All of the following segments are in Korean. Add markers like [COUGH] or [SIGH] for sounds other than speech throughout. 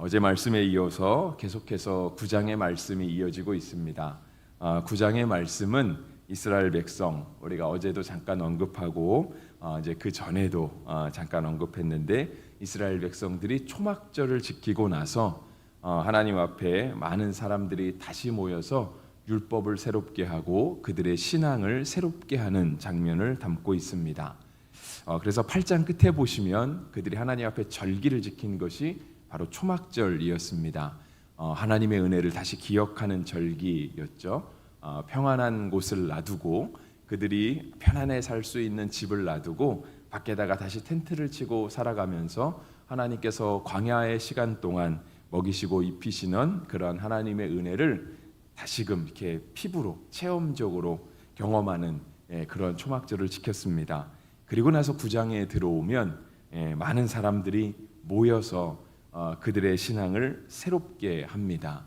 어제 말씀에 이어서 계속해서 9장의 말씀이 이어지고 있습니다. 아, 9장의 말씀은 이스라엘 백성 우리가 어제도 잠깐 언급하고 아, 이제 그 전에도 아, 잠깐 언급했는데 이스라엘 백성들이 초막절을 지키고 나서 어, 하나님 앞에 많은 사람들이 다시 모여서 율법을 새롭게 하고 그들의 신앙을 새롭게 하는 장면을 담고 있습니다. 어, 그래서 8장 끝에 보시면 그들이 하나님 앞에 절기를 지킨 것이 바로 초막절이었습니다. 어, 하나님의 은혜를 다시 기억하는 절기였죠. 어, 평안한 곳을 놔두고 그들이 편안해 살 수 있는 집을 놔두고 밖에다가 다시 텐트를 치고 살아가면서 하나님께서 광야의 시간 동안 먹이시고 입히시는 그런 하나님의 은혜를 다시금 이렇게 피부로 체험적으로 경험하는 예, 그런 초막절을 지켰습니다. 그리고 나서 구장에 들어오면 예, 많은 사람들이 모여서 어, 그들의 신앙을 새롭게 합니다.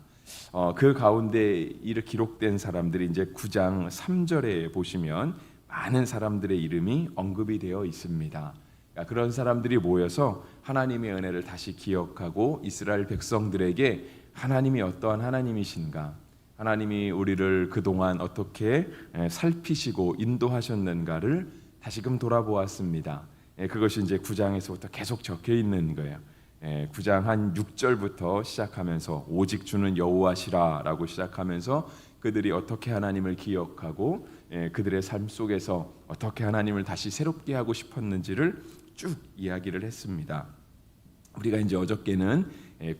어, 그 가운데 이를 기록된 사람들이 이제 9장 3절에 보시면 많은 사람들의 이름이 언급이 되어 있습니다. 그러니까 그런 사람들이 모여서 하나님의 은혜를 다시 기억하고 이스라엘 백성들에게 하나님이 어떠한 하나님이신가, 하나님이 우리를 그동안 어떻게 에, 살피시고 인도하셨는가를 다시금 돌아보았습니다. 예, 그것이 이제 9장에서부터 계속 적혀 있는 거예요. 예, 9장 한 6절부터 시작하면서 오직 주는 여호와시라라고 시작하면서 그들이 어떻게 하나님을 기억하고 예, 그들의 삶 속에서 어떻게 하나님을 다시 새롭게 하고 싶었는지를 쭉 이야기를 했습니다. 우리가 이제 어저께는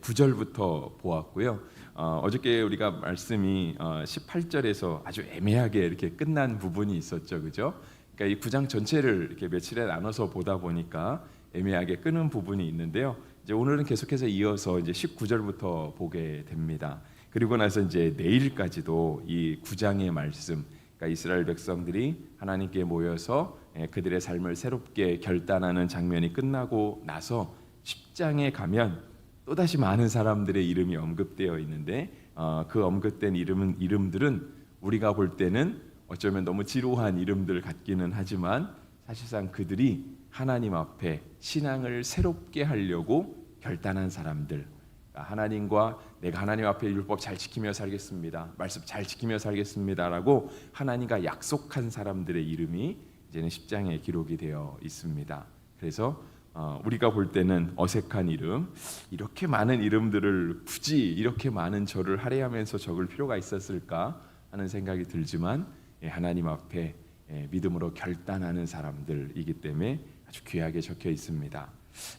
9절부터 보았고요. 어, 어저께 우리가 말씀이 어, 18절에서 아주 애매하게 이렇게 끝난 부분이 있었죠, 그죠? 그러니까 이 9장 전체를 이렇게 며칠에 나눠서 보다 보니까 애매하게 끄는 부분이 있는데요. 이제 오늘은 계속해서 이어서 이제 19절부터 보게 됩니다. 그리고 나서 이제 내일까지도 이 9장의 말씀, 그러니까 이스라엘 백성들이 하나님께 모여서 예, 그들의 삶을 새롭게 결단하는 장면이 끝나고 나서 10장에 가면 또 다시 많은 사람들의 이름이 언급되어 있는데 어, 그 언급된 이름은 이름들은 우리가 볼 때는 어쩌면 너무 지루한 이름들 같기는 하지만 사실상 그들이 하나님 앞에 신앙을 새롭게 하려고 결단한 사람들. 하나님과 내가 하나님 앞에 율법 잘 지키며 살겠습니다. 말씀 잘 지키며 살겠습니다라고 하나님과 약속한 사람들의 이름이 이제는 10장에 기록이 되어 있습니다. 그래서 어, 우리가 볼 때는 어색한 이름, 이렇게 많은 이름들을 굳이 이렇게 많은 절을 할애하면서 적을 필요가 있었을까 하는 생각이 들지만 예, 하나님 앞에 예, 믿음으로 결단하는 사람들이기 때문에 아주 귀하게 적혀 있습니다.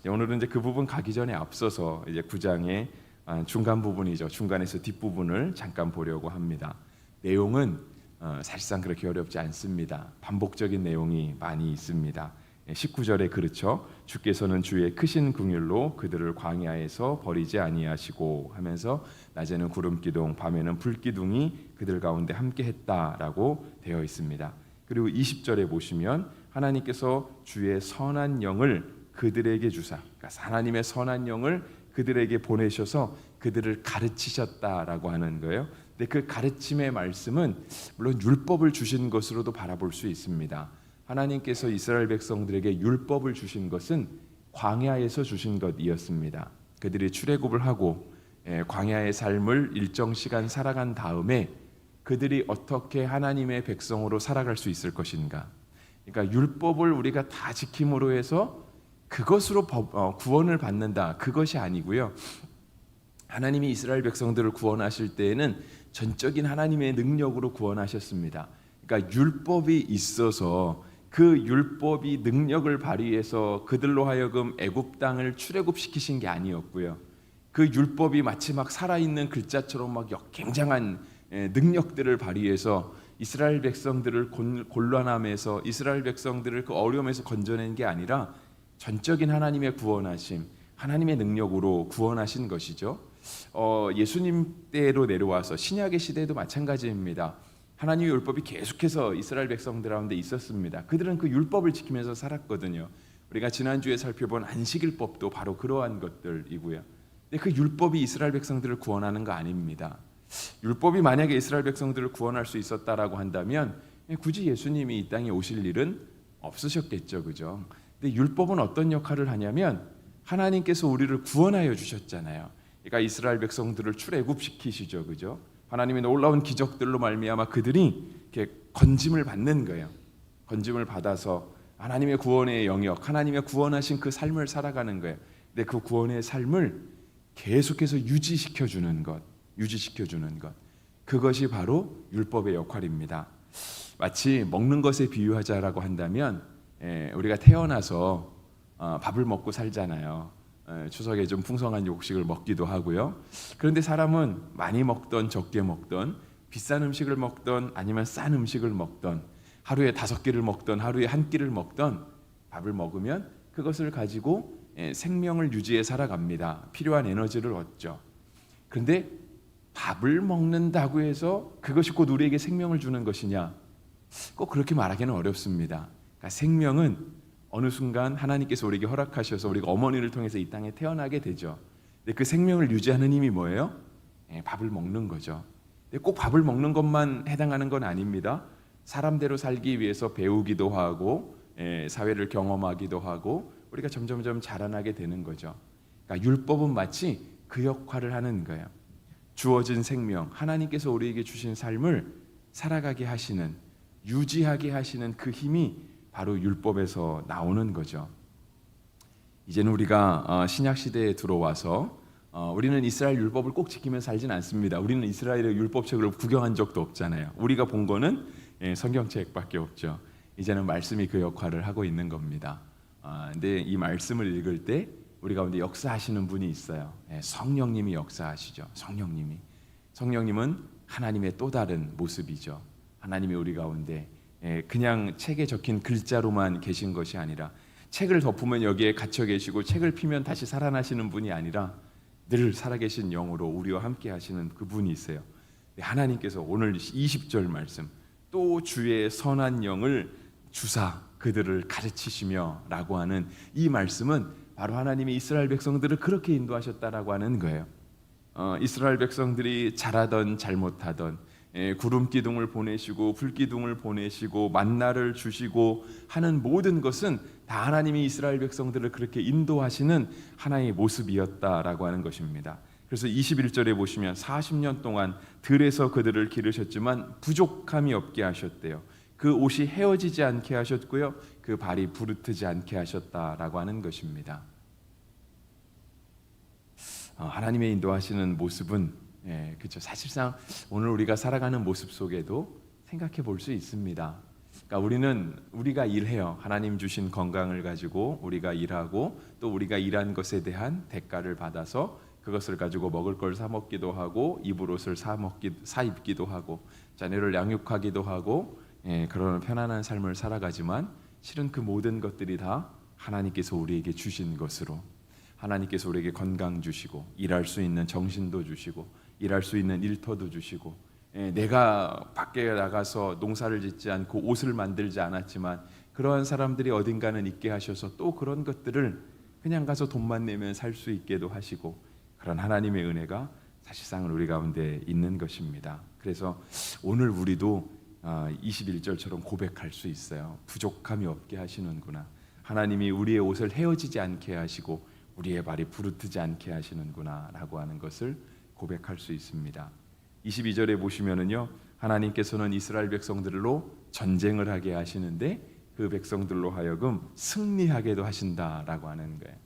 예, 오늘은 이제 그 부분 가기 전에 앞서서 이제 9장의 아, 중간 부분이죠. 중간에서 뒷 부분을 잠깐 보려고 합니다. 내용은 어, 사실상 그렇게 어렵지 않습니다. 반복적인 내용이 많이 있습니다. 19절에 그렇죠. 주께서는 주의 크신 긍휼로 그들을 광야에서 버리지 아니하시고 하면서 낮에는 구름 기둥, 밤에는 불 기둥이 그들 가운데 함께 했다라고 되어 있습니다. 그리고 20절에 보시면 하나님께서 주의 선한 영을 그들에게 주사, 그러니까 하나님의 선한 영을 그들에게 보내셔서 그들을 가르치셨다라고 하는 거예요. 근데 그 가르침의 말씀은 물론 율법을 주신 것으로도 바라볼 수 있습니다. 하나님께서 이스라엘 백성들에게 율법을 주신 것은 광야에서 주신 것이었습니다. 그들이 출애굽을 하고 예, 광야의 삶을 일정 시간 살아간 다음에 그들이 어떻게 하나님의 백성으로 살아갈 수 있을 것인가? 그러니까 율법을 우리가 다 지킴으로 해서 그것으로 법, 어, 구원을 받는다. 그것이 아니고요. 하나님이 이스라엘 백성들을 구원하실 때에는 전적인 하나님의 능력으로 구원하셨습니다. 그러니까 율법이 있어서 그 율법이 능력을 발휘해서 그들로 하여금 애굽 땅을 출애굽시키신 게 아니었고요. 그 율법이 마치 막 살아있는 글자처럼 막 굉장한 능력들을 발휘해서 이스라엘 백성들을 곤란함에서 이스라엘 백성들을 그 어려움에서 건져낸 게 아니라 전적인 하나님의 구원하심, 하나님의 능력으로 구원하신 것이죠. 어, 예수님 때로 내려와서 신약의 시대도 마찬가지입니다. 하나님의 율법이 계속해서 이스라엘 백성들 가운데 있었습니다. 그들은 그 율법을 지키면서 살았거든요. 우리가 지난주에 살펴본 안식일법도 바로 그러한 것들이고요. 근데 그 율법이 이스라엘 백성들을 구원하는 거 아닙니다. 율법이 만약에 이스라엘 백성들을 구원할 수 있었다라고 한다면 굳이 예수님이 이 땅에 오실 일은 없으셨겠죠. 그죠? 근데 율법은 어떤 역할을 하냐면 하나님께서 우리를 구원하여 주셨잖아요. 그러니까 이스라엘 백성들을 출애굽시키시죠, 그죠? 하나님의 놀라운 기적들로 말미암아 그들이 이렇게 건짐을 받는 거예요. 건짐을 받아서 하나님의 구원의 영역, 하나님의 구원하신 그 삶을 살아가는 거예요. 근데 그 구원의 삶을 계속해서 유지시켜 주는 것, 유지시켜 주는 것. 그것이 바로 율법의 역할입니다. 마치 먹는 것에 비유하자라고 한다면 예, 우리가 태어나서 어, 밥을 먹고 살잖아요. 예, 추석에 좀 풍성한 곡식을 먹기도 하고요. 그런데 사람은 많이 먹던 적게 먹던 비싼 음식을 먹던 아니면 싼 음식을 먹던 하루에 다섯 끼를 먹던 하루에 한 끼를 먹던 밥을 먹으면 그것을 가지고 예, 생명을 유지해 살아갑니다. 필요한 에너지를 얻죠. 그런데 밥을 먹는다고 해서 그것이 곧 우리에게 생명을 주는 것이냐? 꼭 그렇게 말하기는 어렵습니다. 그러니까 생명은 어느 순간 하나님께서 우리에게 허락하셔서 우리가 어머니를 통해서 이 땅에 태어나게 되죠. 근데 그 생명을 유지하는 힘이 뭐예요? 예, 밥을 먹는 거죠. 꼭 밥을 먹는 것만 해당하는 건 아닙니다. 사람대로 살기 위해서 배우기도 하고 예, 사회를 경험하기도 하고 우리가 점점점 자라나게 되는 거죠. 그러니까 율법은 마치 그 역할을 하는 거예요. 주어진 생명, 하나님께서 우리에게 주신 삶을 살아가게 하시는, 유지하게 하시는 그 힘이 바로 율법에서 나오는 거죠. 이제는 우리가 어, 신약 시대에 들어와서 어, 우리는 이스라엘 율법을 꼭 지키며 살진 않습니다. 우리는 이스라엘의 율법책을 구경한 적도 없잖아요. 우리가 본 거는 예, 성경책밖에 없죠. 이제는 말씀이 그 역할을 하고 있는 겁니다. 아, 근데 이 말씀을 읽을 때 우리 가운데 역사하시는 분이 있어요. 예, 성령님이 역사하시죠. 성령님이 성령님은 하나님의 또 다른 모습이죠. 하나님이 우리 가운데 예, 그냥 책에 적힌 글자로만 계신 것이 아니라 책을 덮으면 여기에 갇혀 계시고 책을 피면 다시 살아나시는 분이 아니라 늘 살아계신 영으로 우리와 함께 하시는 그분이 있어요. 네, 하나님께서 오늘 20절 말씀 또 주의 선한 영을 주사 그들을 가르치시며라고 하는 이 말씀은 바로 하나님이 이스라엘 백성들을 그렇게 인도하셨다라고 하는 거예요. 어, 이스라엘 백성들이 잘하던 잘못하던 예, 구름 기둥을 보내시고 불 기둥을 보내시고 만나를 주시고 하는 모든 것은 다 하나님이 이스라엘 백성들을 그렇게 인도하시는 하나의 모습이었다라고 하는 것입니다. 그래서 21절에 보시면 40년 동안 들에서 그들을 기르셨지만 부족함이 없게 하셨대요. 그 옷이 헤어지지 않게 하셨고요. 그 발이 부르트지 않게 하셨다라고 하는 것입니다. 어, 하나님의 인도하시는 모습은 예, 그렇죠. 사실상 오늘 우리가 살아가는 모습 속에도 생각해 볼 수 있습니다. 그러니까 우리는 우리가 일해요. 하나님 주신 건강을 가지고 우리가 일하고 또 우리가 일한 것에 대한 대가를 받아서 그것을 가지고 먹을 걸 사 먹기도 하고 입을 옷을 사 먹기 사 입기도 하고 자녀를 양육하기도 하고 예, 그런 편안한 삶을 살아가지만 실은 그 모든 것들이 다 하나님께서 우리에게 주신 것으로 하나님께서 우리에게 건강 주시고 일할 수 있는 정신도 주시고 일할 수 있는 일터도 주시고 예, 내가 밖에 나가서 농사를 짓지 않고 옷을 만들지 않았지만 그러한 사람들이 어딘가는 있게 하셔서 또 그런 것들을 그냥 가서 돈만 내면 살 수 있게도 하시고 그런 하나님의 은혜가 사실상은 우리 가운데 있는 것입니다. 그래서 오늘 우리도 21절처럼 고백할 수 있어요. 부족함이 없게 하시는구나. 하나님이 우리의 옷을 헤어지지 않게 하시고 우리의 발이 부르트지 않게 하시는구나라고 하는 것을 고백할 수 있습니다. 22절에 보시면은요. 하나님께서는 이스라엘 백성들로 전쟁을 하게 하시는데 그 백성들로 하여금 승리하게도 하신다라고 하는 거예요.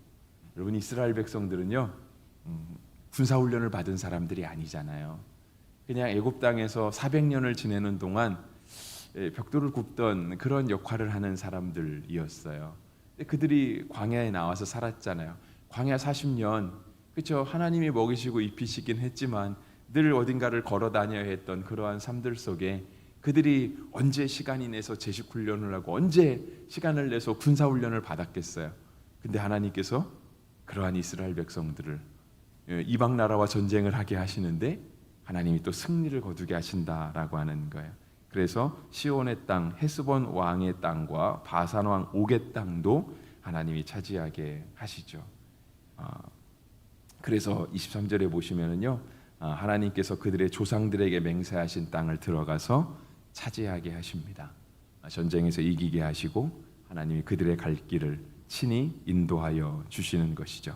여러분 이스라엘 백성들은요. 음, 군사 훈련을 받은 사람들이 아니잖아요. 그냥 애굽 땅에서 400년을 지내는 동안 예, 벽돌을 굽던 그런 역할을 하는 사람들이었어요. 그들이 광야에 나와서 살았잖아요. 광야 40년 그렇죠. 하나님이 먹이시고 입히시긴 했지만 늘 어딘가를 걸어 다녀야 했던 그러한 삶들 속에 그들이 언제 시간이 내서 제식 훈련을 하고 언제 시간을 내서 군사 훈련을 받았겠어요. 근데 하나님께서 그러한 이스라엘 백성들을 예, 이방 나라와 전쟁을 하게 하시는데 하나님이 또 승리를 거두게 하신다라고 하는 거예요. 그래서 시온의 땅, 헤스본 왕의 땅과 바산 왕 옥의 땅도 하나님이 차지하게 하시죠. 아, 그래서 23절에 보시면은요. 아, 하나님께서 그들의 조상들에게 맹세하신 땅을 들어가서 차지하게 하십니다. 아, 전쟁에서 이기게 하시고 하나님이 그들의 갈 길을 친히 인도하여 주시는 것이죠.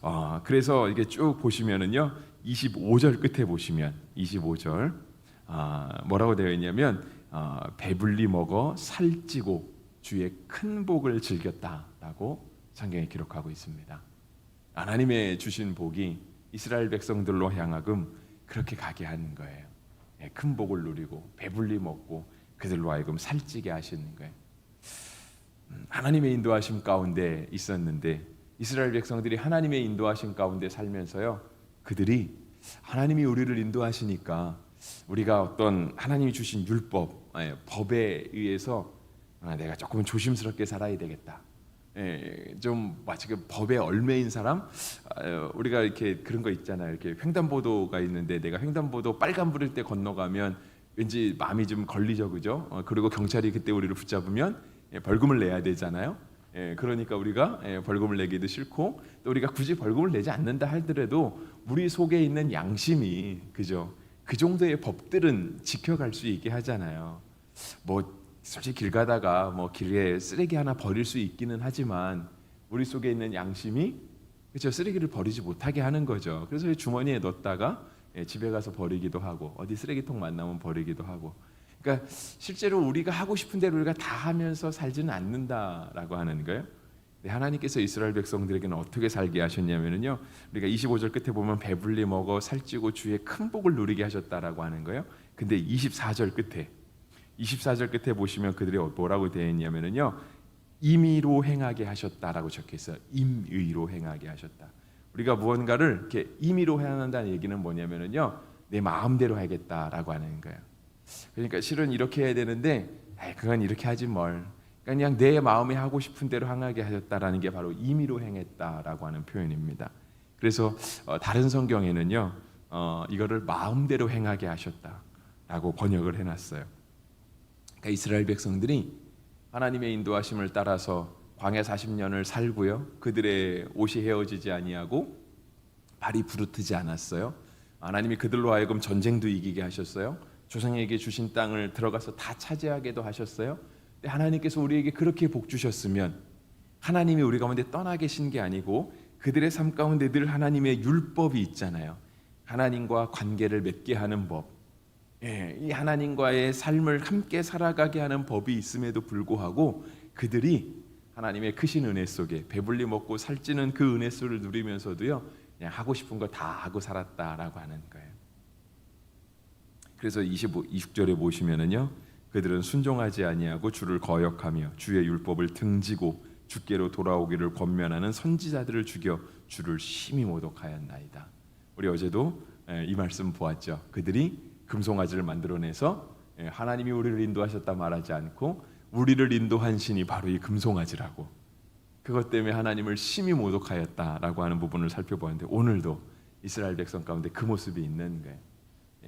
어, 그래서 이게 쭉 보시면은요. 25절 끝에 보시면 25절 아, 뭐라고 되어 있냐면 어, 배불리 먹어 살찌고 주의 큰 복을 즐겼다라고 성경에 기록하고 있습니다. 하나님의 주신 복이 이스라엘 백성들로 향하금 그렇게 가게 하는 거예요. 예, 큰 복을 누리고 배불리 먹고 그들로 하여금 살찌게 하시는 거예요. 음, 하나님의 인도하심 가운데 있었는데 이스라엘 백성들이 하나님의 인도하심 가운데 살면서요. 그들이 하나님이 우리를 인도하시니까 우리가 어떤 하나님이 주신 율법, 예, 법에 의해서 아, 내가 조금 조심스럽게 살아야 되겠다. 예, 좀 마치 그 법에 얼매인 사람 아, 우리가 이렇게 그런 거 있잖아요. 이렇게 횡단보도가 있는데 내가 횡단보도 빨간 불일 때 건너가면 왠지 마음이 좀 걸리죠, 그죠? 어, 그리고 경찰이 그때 우리를 붙잡으면 예, 벌금을 내야 되잖아요. 예, 그러니까 우리가 예, 벌금을 내기도 싫고 또 우리가 굳이 벌금을 내지 않는다 하더라도 우리 속에 있는 양심이 그죠? 그 정도의 법들은 지켜갈 수 있게 하잖아요. 뭐 솔직히 길 가다가 뭐 길에 쓰레기 하나 버릴 수 있기는 하지만 우리 속에 있는 양심이 그렇죠 쓰레기를 버리지 못하게 하는 거죠. 그래서 주머니에 넣었다가 예, 집에 가서 버리기도 하고 어디 쓰레기통 만나면 버리기도 하고. 그러니까 실제로 우리가 하고 싶은 대로 우리가 다 하면서 살지는 않는다라고 하는 거예요. 근데 하나님께서 이스라엘 백성들에게는 어떻게 살게 하셨냐면요. 우리가 25절 끝에 보면 배불리 먹어 살찌고 주의 큰 복을 누리게 하셨다라고 하는 거예요. 근데 24절 끝에 24절 끝에 보시면 그들이 뭐라고 되어 있냐면요. 임의로 행하게 하셨다라고 적혀 있어요. 임의로 행하게 하셨다. 우리가 무언가를 이렇게 임의로 해야 한다는 얘기는 뭐냐면요. 내 마음대로 하겠다라고 하는 거예요. 그러니까 실은 이렇게 해야 되는데 에이, 그건 이렇게 하지 뭘. 그냥 내 마음에 하고 싶은 대로 행하게 하셨다라는 게 바로 임의로 행했다라고 하는 표현입니다. 그래서 어, 다른 성경에는요. 어, 이거를 마음대로 행하게 하셨다라고 번역을 해놨어요. 그러니까 이스라엘 백성들이 하나님의 인도하심을 따라서 광야 40년을 살고요. 그들의 옷이 헤어지지 아니하고 발이 부르트지 않았어요. 하나님이 그들로 하여금 전쟁도 이기게 하셨어요. 조상에게 주신 땅을 들어가서 다 차지하게도 하셨어요. 하나님께서 우리에게 그렇게 복 주셨으면 하나님이 우리 가운데 떠나 계신 게 아니고 그들의 삶 가운데 늘 하나님의 율법이 있잖아요. 하나님과 관계를 맺게 하는 법. 예, 이 하나님과의 삶을 함께 살아가게 하는 법이 있음에도 불구하고 그들이 하나님의 크신 은혜 속에 배불리 먹고 살찌는 그 은혜 속을 누리면서도요 그냥 하고 싶은 거다 하고 살았다라고 하는 거예요. 그래서 25, 26절에 보시면은요 그들은 순종하지 아니하고 주를 거역하며 주의 율법을 등지고 주께로 돌아오기를 권면하는 선지자들을 죽여 주를 심히 모독하였나이다. 우리 어제도 예, 이 말씀 보았죠. 그들이 금송아지를 만들어내서 예, 하나님이 우리를 인도하셨다 말하지 않고 우리를 인도한 신이 바로 이 금송아지라고 그것 때문에 하나님을 심히 모독하였다라고 하는 부분을 살펴보는데 오늘도 이스라엘 백성 가운데 그 모습이 있는 거예요.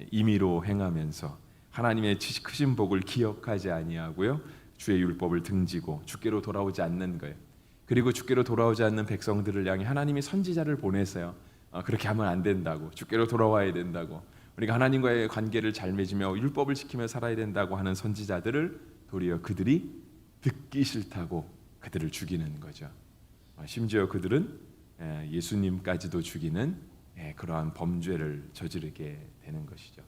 예, 임의로 행하면서 하나님의 크신 복을 기억하지 아니하고요 주의 율법을 등지고 주께로 돌아오지 않는 거예요. 그리고 주께로 돌아오지 않는 백성들을 향해 하나님이 선지자를 보내서요 어, 그렇게 하면 안 된다고 주께로 돌아와야 된다고 우리가 하나님과의 관계를 잘 맺으며 율법을 지키며 살아야 된다고 하는 선지자들을 도리어 그들이 듣기 싫다고 그들을 죽이는 거죠. 어, 심지어 그들은 예, 예수님까지도 죽이는 예, 그러한 범죄를 저지르게 되는 것이죠.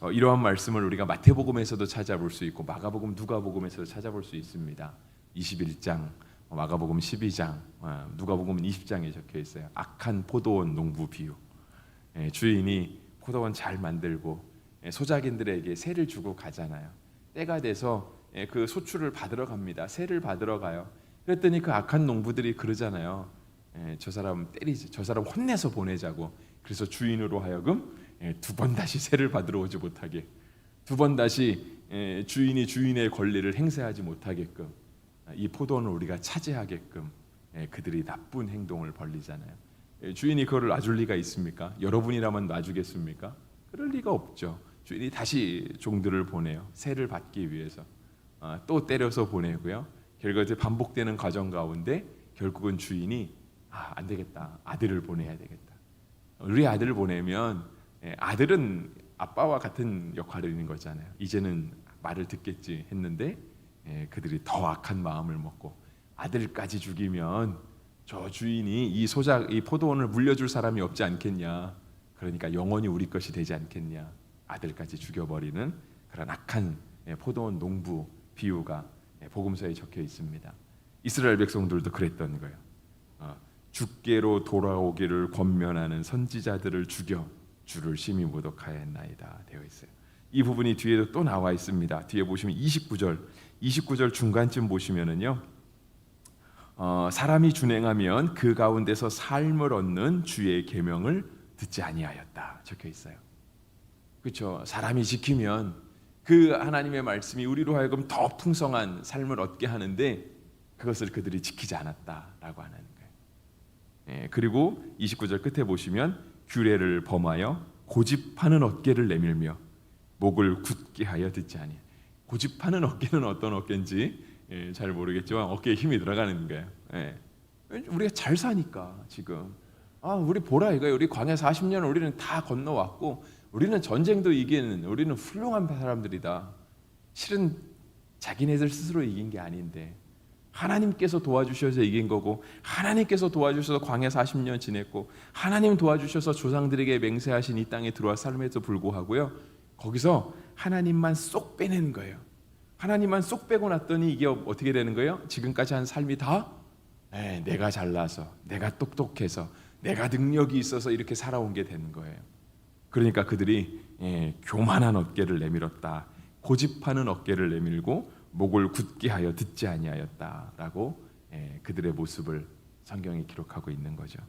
어, 이러한 말씀을 우리가 마태복음에서도 찾아볼 수 있고 마가복음, 누가복음에서도 찾아볼 수 있습니다. 21장, 어, 마가복음 12장, 누가복음 20장에 적혀 있어요. 악한 포도원 농부 비유. 예, 주인이 포도원 잘 만들고 예, 소작인들에게 세를 주고 가잖아요. 때가 돼서 예, 그 소출을 받으러 갑니다. 세를 받으러 가요. 그랬더니 그 악한 농부들이 그러잖아요. 예, 저 사람 때리지, 저 사람 혼내서 보내자고. 그래서 주인으로 하여금 두 번 다시 세를 받으러 오지 못하게, 두 번 다시 주인이 주인의 권리를 행사하지 못하게끔 이 포도원을 우리가 차지하게끔 그들이 나쁜 행동을 벌리잖아요. 예, 주인이 그거를 놔줄 리가 있습니까? 여러분이라면 놔주겠습니까? 그럴 리가 없죠. 주인이 다시 종들을 보내요. 세를 받기 위해서 아, 또 때려서 보내고요. 결국 이제 반복되는 과정 가운데 결국은 주인이 아, 안 되겠다. 아들을 보내야 되겠다. 우리 아들을 보내면 예, 아들은 아빠와 같은 역할을 있는 거잖아요. 이제는 말을 듣겠지 했는데 예, 그들이 더 악한 마음을 먹고 아들까지 죽이면 저 주인이 이 소작 이 포도원을 물려줄 사람이 없지 않겠냐. 그러니까 영원히 우리 것이 되지 않겠냐. 아들까지 죽여버리는 그런 악한 예, 포도원 농부 비유가 예, 복음서에 적혀 있습니다. 이스라엘 백성들도 그랬던 거예요. 어, 주께로 돌아오기를 권면하는 선지자들을 죽여 주를 심히 모독하였나이다 되어 있어요. 이 부분이 뒤에도 또 나와 있습니다. 뒤에 보시면 29절, 29절 중간쯤 보시면은요. 어, 사람이 준행하면 그 가운데서 삶을 얻는 주의 계명을 듣지 아니하였다 적혀 있어요. 그렇죠. 사람이 지키면 그 하나님의 말씀이 우리로 하여금 더 풍성한 삶을 얻게 하는데 그것을 그들이 지키지 않았다라고 하는 그리고 29절 끝에 보시면 규례를 범하여 고집하는 어깨를 내밀며 목을 굳게 하여 듣지 아니. 고집하는 어깨는 어떤 어깨인지 예, 잘 모르겠지만 어깨에 힘이 들어가는 거예요. 예. 우리가 잘 사니까 지금 아 우리 보라 이거예요. 우리 광야 40년을 우리는 다 건너왔고 우리는 전쟁도 이기는 우리는 훌륭한 사람들이다. 실은 자기네들 스스로 이긴 게 아닌데 하나님께서 도와주셔서 이긴 거고 하나님께서 도와주셔서 광야 40년 지냈고 하나님 도와주셔서 조상들에게 맹세하신 이 땅에 들어와 삶에도 불구하고요. 거기서 하나님만 쏙 빼내는 거예요. 하나님만 쏙 빼고 났더니 이게 어떻게 되는 거예요? 지금까지 한 삶이 다 에, 내가 잘나서, 내가 똑똑해서, 내가 능력이 있어서 이렇게 살아온 게 되는 거예요. 그러니까 그들이 예, 교만한 어깨를 내밀었다. 고집하는 어깨를 내밀고 목을 굳게 하여 듣지 아니하였다라고 예, 그들의 모습을 성경이 기록하고 있는 거죠.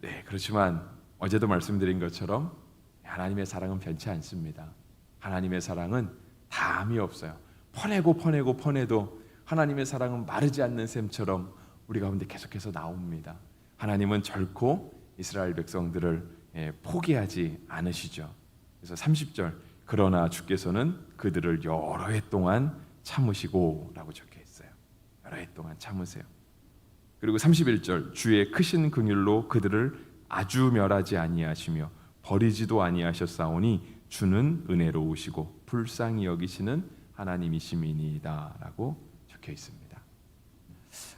네, 그렇지만 어제도 말씀드린 것처럼 하나님의 사랑은 변치 않습니다. 하나님의 사랑은 담이 없어요. 퍼내고 퍼내고 퍼내도 하나님의 사랑은 마르지 않는 샘처럼 우리 가운데 계속해서 나옵니다. 하나님은 결코 이스라엘 백성들을 예, 포기하지 않으시죠. 그래서 30절 그러나 주께서는 그들을 여러 해 동안 참으시고라고 적혀 있어요. 여러 해 동안 참으세요. 그리고 31절 주의 크신 긍휼로 그들을 아주 멸하지 아니하시며 버리지도 아니하셨사오니 주는 은혜로우시고 불쌍히 여기시는 하나님이시미니이다라고 적혀 있습니다.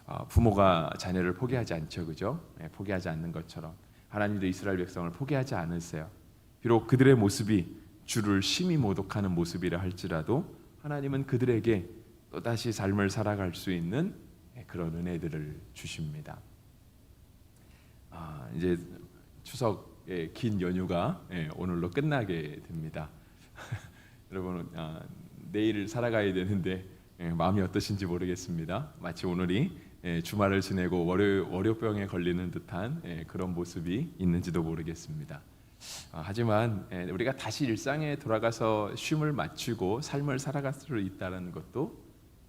아, 부모가 자녀를 포기하지 않죠, 그죠? 네, 포기하지 않는 것처럼 하나님도 이스라엘 백성을 포기하지 않으세요. 비록 그들의 모습이 주를 심히 모독하는 모습이라 할지라도 하나님은 그들에게 또 다시 삶을 살아갈 수 있는 그런 은혜들을 주십니다. 아, 이제 추석의 긴 연휴가 예, 오늘로 끝나게 됩니다. [LAUGHS] 여러분 아, 내일 살아가야 되는데 예, 마음이 어떠신지 모르겠습니다. 마치 오늘이 예, 주말을 지내고 월요 월요병에 걸리는 듯한 예, 그런 모습이 있는지도 모르겠습니다. 아, 하지만 예, 우리가 다시 일상에 돌아가서 쉼을 맞추고 삶을 살아갈 수 있다는 것도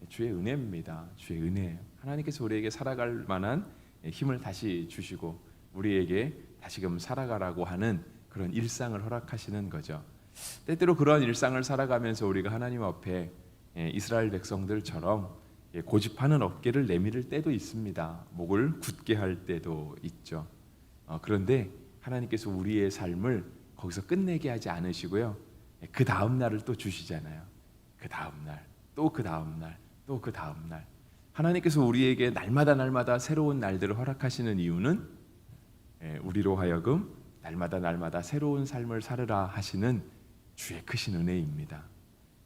주의 은혜입니다. 주의 은혜. 하나님께서 우리에게 살아갈 만한 예, 힘을 다시 주시고 우리에게 다시금 살아가라고 하는 그런 일상을 허락하시는 거죠. 때때로 그러한 일상을 살아가면서 우리가 하나님 앞에 예, 이스라엘 백성들처럼 예, 고집하는 어깨를 내밀을 때도 있습니다. 목을 굳게 할 때도 있죠. 어, 그런데 하나님께서 우리의 삶을 거기서 끝내게 하지 않으시고요. 예, 그 다음 날을 또 주시잖아요. 그 다음 날, 또 그 다음 날, 또 그 다음 날. 하나님께서 우리에게 날마다 날마다 새로운 날들을 허락하시는 이유는 예, 우리로 하여금 날마다 날마다 새로운 삶을 살으라 하시는 주의 크신 은혜입니다.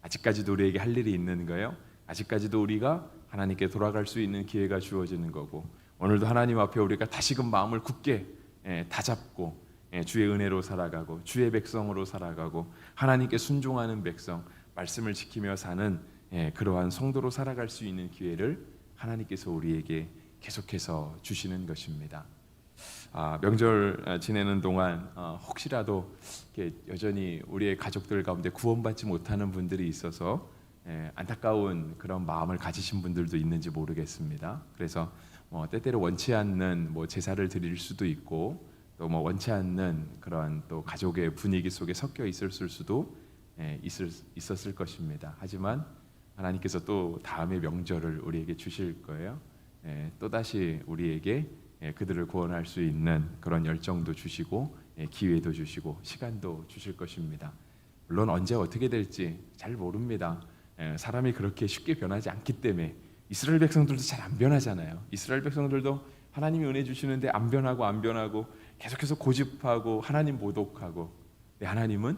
아직까지도 우리에게 할 일이 있는 거예요. 아직까지도 우리가 하나님께 돌아갈 수 있는 기회가 주어지는 거고 오늘도 하나님 앞에 우리가 다시금 마음을 굳게 예, 다 잡고 예, 주의 은혜로 살아가고 주의 백성으로 살아가고 하나님께 순종하는 백성 말씀을 지키며 사는 예, 그러한 성도로 살아갈 수 있는 기회를 하나님께서 우리에게 계속해서 주시는 것입니다. 아, 명절 아, 지내는 동안 어, 혹시라도 여전히 우리의 가족들 가운데 구원받지 못하는 분들이 있어서 예, 안타까운 그런 마음을 가지신 분들도 있는지 모르겠습니다. 그래서 뭐 때때로 원치 않는 뭐 제사를 드릴 수도 있고 또 뭐 원치 않는 그런 또 가족의 분위기 속에 섞여 있을 수도 예, 있을, 있었을 것입니다. 하지만 하나님께서 또 다음의 명절을 우리에게 주실 거예요. 예, 또 다시 우리에게 예, 그들을 구원할 수 있는 그런 열정도 주시고 예, 기회도 주시고 시간도 주실 것입니다. 물론 언제 어떻게 될지 잘 모릅니다. 예, 사람이 그렇게 쉽게 변하지 않기 때문에 이스라엘 백성들도 잘 안 변하잖아요. 이스라엘 백성들도 하나님이 은혜 주시는데 안 변하고 안 변하고 계속해서 고집하고 하나님 모독하고 근데 하나님은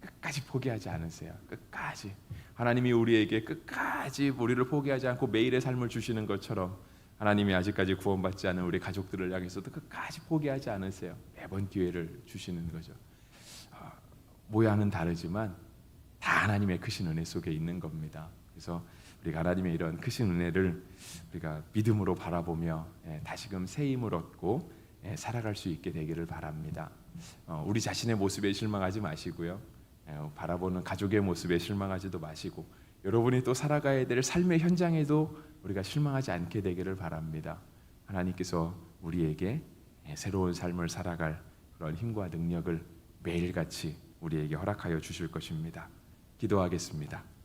끝까지 포기하지 않으세요. 끝까지 하나님이 우리에게 끝까지 우리를 포기하지 않고 매일의 삶을 주시는 것처럼 하나님이 아직까지 구원받지 않은 우리 가족들을 향해서도 끝까지 포기하지 않으세요. 매번 기회를 주시는 거죠. 아, 모양은 다르지만 다 하나님의 크신 은혜 속에 있는 겁니다. 그래서 우리가 하나님의 이런 크신 은혜를 우리가 믿음으로 바라보며 예, 다시금 새 힘을 얻고 예, 살아갈 수 있게 되기를 바랍니다. 어, 우리 자신의 모습에 실망하지 마시고요. 예, 바라보는 가족의 모습에 실망하지도 마시고 여러분이 또 살아가야 될 삶의 현장에도 우리가 실망하지 않게 되기를 바랍니다. 하나님께서 우리에게 예, 새로운 삶을 살아갈 그런 힘과 능력을 매일같이 우리에게 허락하여 주실 것입니다. 기도하겠습니다.